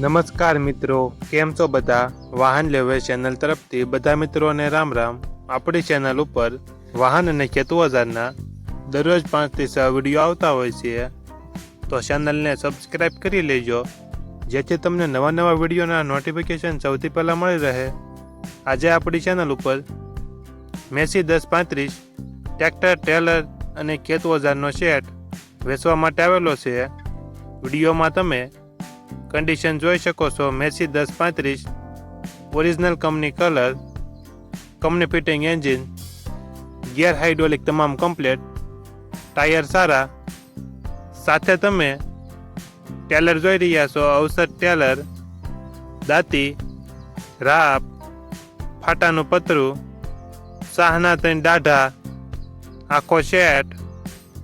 નમસ્કાર મિત્રો, કેમ છો બધા? વાહન લેવે ચેનલ તરફથી બધા મિત્રોને રામ રામ. આપણી ચેનલ ઉપર વાહન અને ખેતુ ઓજારના દરરોજ પાંચથી છ વીડિયો આવતા હોય છે. તો ચેનલને સબસ્ક્રાઈબ કરી લેજો, જેથી તમને નવા નવા વિડીયોના નોટિફિકેશન સૌથી પહેલાં મળી રહે. આજે આપણી ચેનલ ઉપર મેસી દસ પાંત્રીસ, ટ્રેક્ટર ટેલર અને ખેત ઓજારનો સેટ વેચવા માટે આવેલો છે. વિડીયોમાં તમે કન્ડિશન જોઈ શકો છો. મેસી દસ પાંત્રીસ. Original company colour company fitting engine gear hydraulic તમામ કમ્પ્લેટ ટાયર સારા. સાથે તમે ટેલર જોઈ રહ્યા છો. અવસર ટેલર દાંતી. રાપ. ફાટાનું પતરું. શાહના ત્રણ દાઢા. આખો શેટ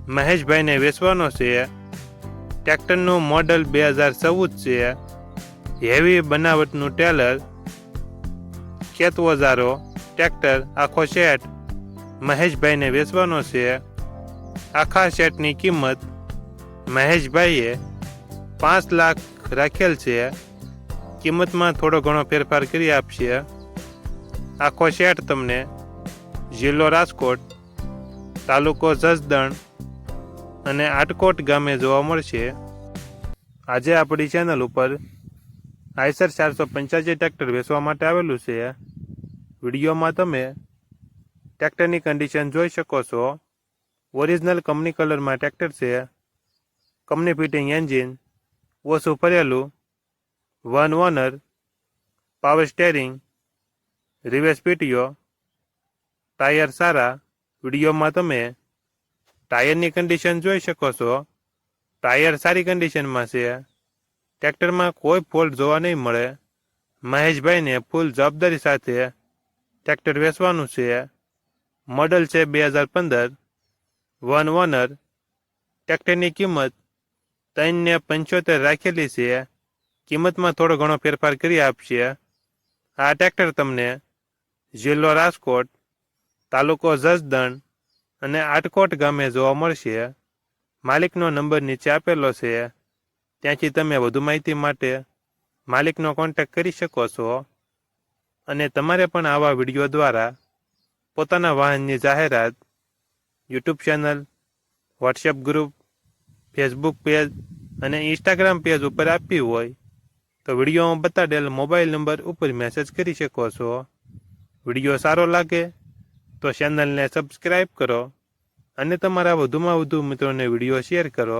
મહેશભાઈને વેચવાનો છે. ટ્રેક્ટરનું મોડલ બે હજાર ચૌદ છે. હેવી બનાવટનું ટેલર ખેત ઓજારો ટ્રેક્ટર આખો સેટ મહેશભાઈને વેચવાનો છે. આખા સેટની કિંમત મહેશભાઈએ પાંચ લાખ રાખેલ છે. કિંમતમાં થોડો ઘણો ફેરફાર કરી આપશે. આખો સેટ તમને જિલ્લો રાજકોટ, તાલુકો જસદણ અને આટકોટ ગામે જોવા મળશે. આજે આપણી ચેનલ ઉપર આઈસર ચારસો પંચ્યાસી ટ્રેક્ટર વેચવા માટે આવેલું છે. વિડીયોમાં તમે ટ્રેક્ટરની કન્ડિશન જોઈ શકો છો. ઓરિજિનલ કંપની કલરમાં ટ્રેક્ટર છે. કંપની ફિટિંગ એન્જિન ઓછું ફરેલું one owner power steering reverse PTO tyre સારા. વિડીયોમાં તમે ટાયરની કન્ડિશન જોઈ શકો છો. ટાયર સારી કન્ડિશનમાં છે. ટ્રેક્ટરમાં કોઈ ફોલ્ટ જોવા નહીં મળે. મહેશભાઈને ફૂલ જવાબદારી સાથે ટ્રેક્ટર વેચવાનું છે. મોડલ છે બે હજાર પંદર. One owner. ટ્રેક્ટરની કિંમત ત્રણને પંચોતેર રાખેલી છે. કિંમતમાં થોડો ઘણો ફેરફાર કરી આપશે. આ ટ્રેક્ટર તમને જિલ્લો રાજકોટ તાલુકો જસદણ અને આટકોટ ગામે જોવા મળશે. માલિકનો નંબર નીચે આપેલો છે. ત્યાંથી તમે વધુ માહિતી માટે માલિકનો કોન્ટેક્ટ કરી શકો છો. અને તમારે પણ આવા વીડિયો દ્વારા પોતાના વાહનની જાહેરાત, YouTube channel WhatsApp group Facebook page અને ઇન્સ્ટાગ્રામ પેજ ઉપર આપવી હોય તો વિડીયોમાં બતાડેલ મોબાઈલ નંબર ઉપર મેસેજ કરી શકો છો. વીડિયો સારો લાગે તો ચેનલને સબસ્ક્રાઈબ કરો અને તમારા વધુમાં વધુ મિત્રોને વીડિયો શેર કરો.